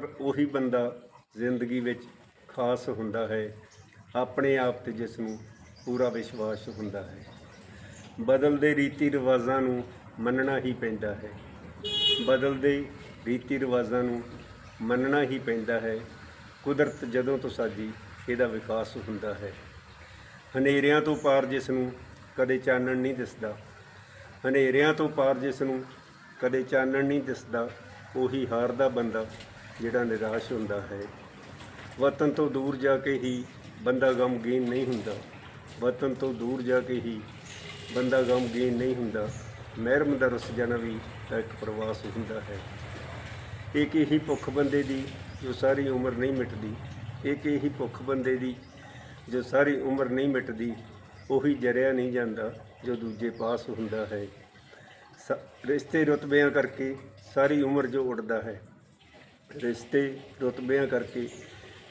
ਪਰ ਉਹੀ ਬੰਦਾ ਜ਼ਿੰਦਗੀ ਵਿੱਚ ਖਾਸ ਹੁੰਦਾ ਹੈ, ਆਪਣੇ ਆਪ ਤੇ ਜਿਸ ਨੂੰ ਪੂਰਾ ਵਿਸ਼ਵਾਸ ਹੁੰਦਾ ਹੈ। ਬਦਲਦੇ ਰੀਤੀ ਰਿਵਾਜ਼ਾਂ ਨੂੰ ਮੰਨਣਾ ਹੀ ਪੈਂਦਾ ਹੈ। ਬਦਲਦੇ ਰੀਤੀ ਰਿਵਾਜ਼ਾਂ ਨੂੰ ਮੰਨਣਾ ਹੀ ਪੈਂਦਾ ਹੈ। ਕੁਦਰਤ ਜਦੋਂ ਤੋਂ ਸਾਜੀ ਇਹਦਾ ਵਿਕਾਸ ਹੁੰਦਾ ਹੈ। ਹਨੇਰਿਆਂ ਤੋਂ ਪਾਰ ਜਿਸ ਨੂੰ ਕਦੇ ਚਾਨਣ ਨਹੀਂ ਦਿਸਦਾ, ਹਨੇਰਿਆਂ ਤੋਂ ਪਾਰ ਜਿਸ ਨੂੰ ਕਦੇ ਚਾਨਣ ਨਹੀਂ ਦਿਸਦਾ, ਉਹੀ ਹਾਰਦਾ ਬੰਦਾ ਜਿਹੜਾ ਨਿਰਾਸ਼ ਹੁੰਦਾ ਹੈ, ਵਤਨ ਤੋਂ ਦੂਰ ਜਾ ਕੇ ਹੀ ਬੰਦਾ ਗਮਗੀਨ ਨਹੀਂ ਹੁੰਦਾ। ਵਤਨ ਤੋਂ ਦੂਰ ਜਾ ਕੇ ਹੀ ਬੰਦਾ ਗਮਗੀਨ ਨਹੀਂ ਹੁੰਦਾ। ਮਹਿਰਮ ਦਾ ਰਸ ਜਾਣਾ ਵੀ ਤਾਂ ਇੱਕ ਪ੍ਰਵਾਸ ਹੁੰਦਾ ਹੈ। ਇੱਕ ਇਹੀ ਭੁੱਖ ਬੰਦੇ ਦੀ ਜੋ ਸਾਰੀ ਉਮਰ ਨਹੀਂ ਮਿਟਦੀ। ਇੱਕ ਇਹੀ ਭੁੱਖ ਬੰਦੇ ਦੀ ਜੋ ਸਾਰੀ ਉਮਰ ਨਹੀਂ ਮਿਟਦੀ, ਉਹੀ ਜਰਿਆ ਨਹੀਂ ਜਾਂਦਾ ਜੋ ਦੂਜੇ ਪਾਸ ਹੁੰਦਾ ਹੈ। ਸ- ਰਿਸ਼ਤੇ ਰੁਤਬਿਆਂ ਕਰਕੇ ਸਾਰੀ ਉਮਰ ਜੋ ਉੱਡਦਾ ਹੈ। ਰਿਸ਼ਤੇ ਰੁਤਬਿਆਂ ਕਰਕੇ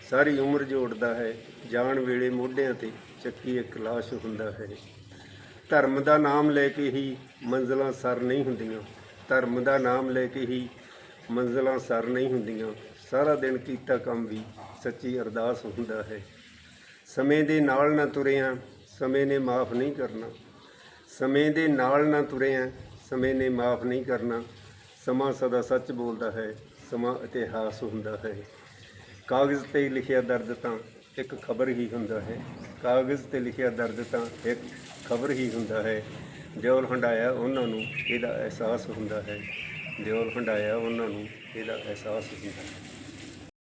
ਸਾਰੀ ਉਮਰ ਜੋੜਦਾ ਹੈ, ਜਾਣ ਵੇਲੇ ਮੋਢਿਆਂ ਤੇ ਚੱਕੀ ਇੱਕ ਲਾਸ਼ ਹੁੰਦਾ ਹੈ। ਧਰਮ ਦਾ ਨਾਮ ਲੈ ਕੇ ਹੀ ਮੰਜ਼ਲਾਂ ਸਰ ਨਹੀਂ ਹੁੰਦੀਆਂ। ਧਰਮ ਦਾ ਨਾਮ ਲੈ ਕੇ ਹੀ ਮੰਜ਼ਲਾਂ ਸਰ ਨਹੀਂ ਹੁੰਦੀਆਂ। ਸਾਰਾ ਦਿਨ ਕੀਤਾ ਕੰਮ ਵੀ ਸੱਚੀ ਅਰਦਾਸ ਹੁੰਦਾ ਹੈ। ਸਮੇਂ ਦੇ ਨਾਲ ਨਾ ਤੁਰਿਆ, ਸਮੇਂ ਨੇ ਮਾਫ ਨਹੀਂ ਕਰਨਾ। ਸਮੇਂ ਦੇ ਨਾਲ ਨਾ ਤੁਰਿਆ, ਸਮੇਂ ਨੇ ਮਾਫ ਨਹੀਂ ਕਰਨਾ। ਸਮਾਂ ਸਦਾ ਸੱਚ ਬੋਲਦਾ ਹੈ। ਸਮਾਂ ਇਤਿਹਾਸ ਹੁੰਦਾ ਹੈ। ਕਾਗਜ਼ ਤੇ ਲਿਖਿਆ ਦਰਦ ਤਾਂ ਇੱਕ ਖਬਰ ਹੀ ਹੁੰਦਾ ਹੈ। ਕਾਗਜ਼ ਤੇ ਲਿਖਿਆ ਦਰਦ ਤਾਂ ਇੱਕ ਖਬਰ ਹੀ ਹੁੰਦਾ ਹੈ। ਦਿਓਲ ਹੰਡਾਇਆ ਉਹਨਾਂ ਨੂੰ ਇਹਦਾ ਅਹਿਸਾਸ ਹੁੰਦਾ ਹੈ। ਦਿਓਲ ਹੰਡਾਇਆ ਉਹਨਾਂ ਨੂੰ ਇਹਦਾ ਅਹਿਸਾਸ ਹੁੰਦਾ ਹੈ।